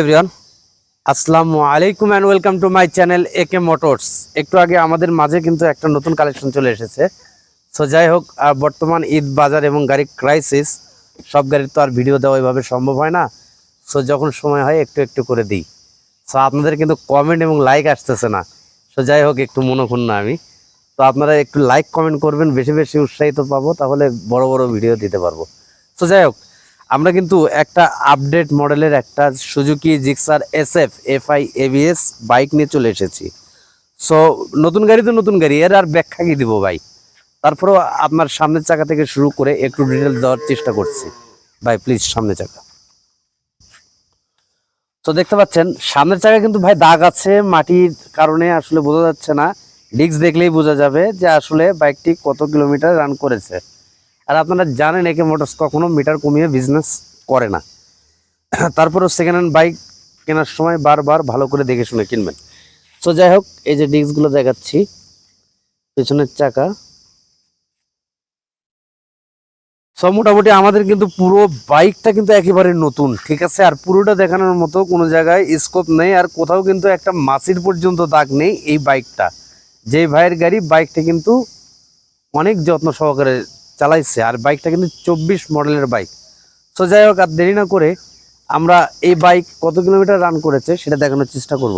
Everyone আসসালামু আলাইকুম and welcome to my channel A K motors একটু আগে আমাদের মাঝে কিন্তু একটা নতুন কালেকশন চলে এসেছে। সো যাই হোক আহ, বর্তমান ঈদ বাজার এবং গাড়ি ক্রাইসিস সব গাড়ির তো আর ভিডিও দেওয়া ওইভাবে সম্ভব হয় না। সো যখন সময় হয় একটু একটু করে দিই। সো আপনাদের কিন্তু কমেন্ট এবং লাইক আসতেছে না। সো যাই হোক একটু মনোক্ষুণ্ণ আমি। তো আপনারা একটু লাইক কমেন্ট করবেন বেশি বেশি উৎসাহিত পাবো তাহলে বড় বড় ভিডিও দিতে পারব। সো যাই হোক আমরা কিন্তু একটা আপডেট মডেলের একটা Suzuki Gixxer S F F I ABS bike নিয়ে চলে এসেছি। সো নতুন গাড়ি তো নতুন গাড়ি, এর আর ব্যাখ্যা কি দিব ভাই? তারপরেও আপনার সামনের চাকা থেকে শুরু করে একটু ডিটেল দেওয়ার চেষ্টা করছি। ভাই প্লিজ সামনের চাকা। তো দেখতে পাচ্ছেন, সামনের চাকা কিন্তু ভাই দাগ আছে, মাটির কারণে আসলে বোঝা যাচ্ছে না। ডিস্ক দেখলেই বোঝা যাবে যে আসলে বাইকটি কত কিলোমিটার রান করেছে। আর আপনারা জানেন একে মোটরস কখনো মিটার কমিয়ে বিজনেস করে না। তারপরেও সেকেন্ড হ্যান্ড বাইক কেনার সময় বারবার ভালো করে দেখে শুনে কিনবেন। সো যাই হোক, এই যে ডিস্কগুলো দেখাচ্ছি, পেছনের চাকা। সব মোটামুটি আমাদের কিন্তু পুরো বাইকটা কিন্তু একেবারে নতুন, ঠিক আছে? আর পুরোটা দেখানোর মতো কোনো জায়গায় স্কোপ নেই, আর কোথাও কিন্তু একটা মাসির পর্যন্ত দাগ নেই এই বাইকটা যে ভাইয়ের গাড়ি বাইকটা কিন্তু অনেক যত্ন সহকারে চালাইছে, আর বাইকটা কিন্তু চব্বিশ মডেলের বাইক। সো যাই হোক, আর দেরি না করে আমরা এই বাইক কত কিলোমিটার রান করেছে সেটা দেখানোর চেষ্টা করব।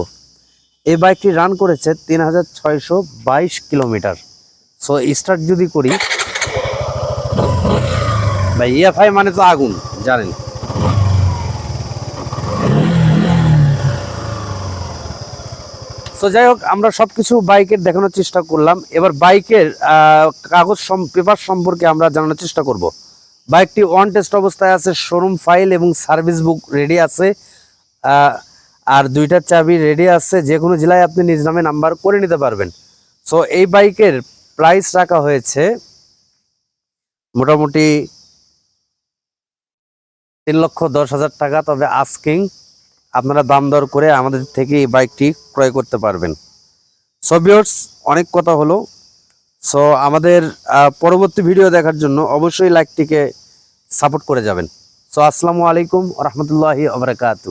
এই বাইকটি রান করেছে তিন হাজার ছয়শো বাইশ কিলোমিটার। সো স্টার্ট যদি করি, ভাই ইএফআই মানে তো আগুন, জানেন। তো যাই হোক, আমরা সবকিছু বাইকের দেখানোর চেষ্টা করলাম। এবার বাইকের কাগজ পেপার সম্পর্কে আমরা জানানোর চেষ্টা করব। বাইকটি ওয়ান টেস্ট অবস্থায় আছে, শোরুম ফাইল এবং সার্ভিস বুক রেডি আছে। আর দুইটা চাবি রেডি আছে, যে কোনো জেলায় আপনি নিজ নামে নাম্বার করে নিতে পারবেন। সো এই বাইকের প্রাইস রাখা হয়েছে মোটামুটি তিন লক্ষ দশ হাজার টাকা, তবে আস্কিং আপনারা দাম দর করে আমাদের থেকে এই বাইকটি ক্রয় করতে পারবেন। সো ভিউয়ার্স অনেক কথা হলো। সো আমাদের পরবর্তী ভিডিও দেখার জন্য অবশ্যই লাইকটিকে সাপোর্ট করে যাবেন। সো আসসালামু আলাইকুম রহমতুল্লাহি আবরাকাতু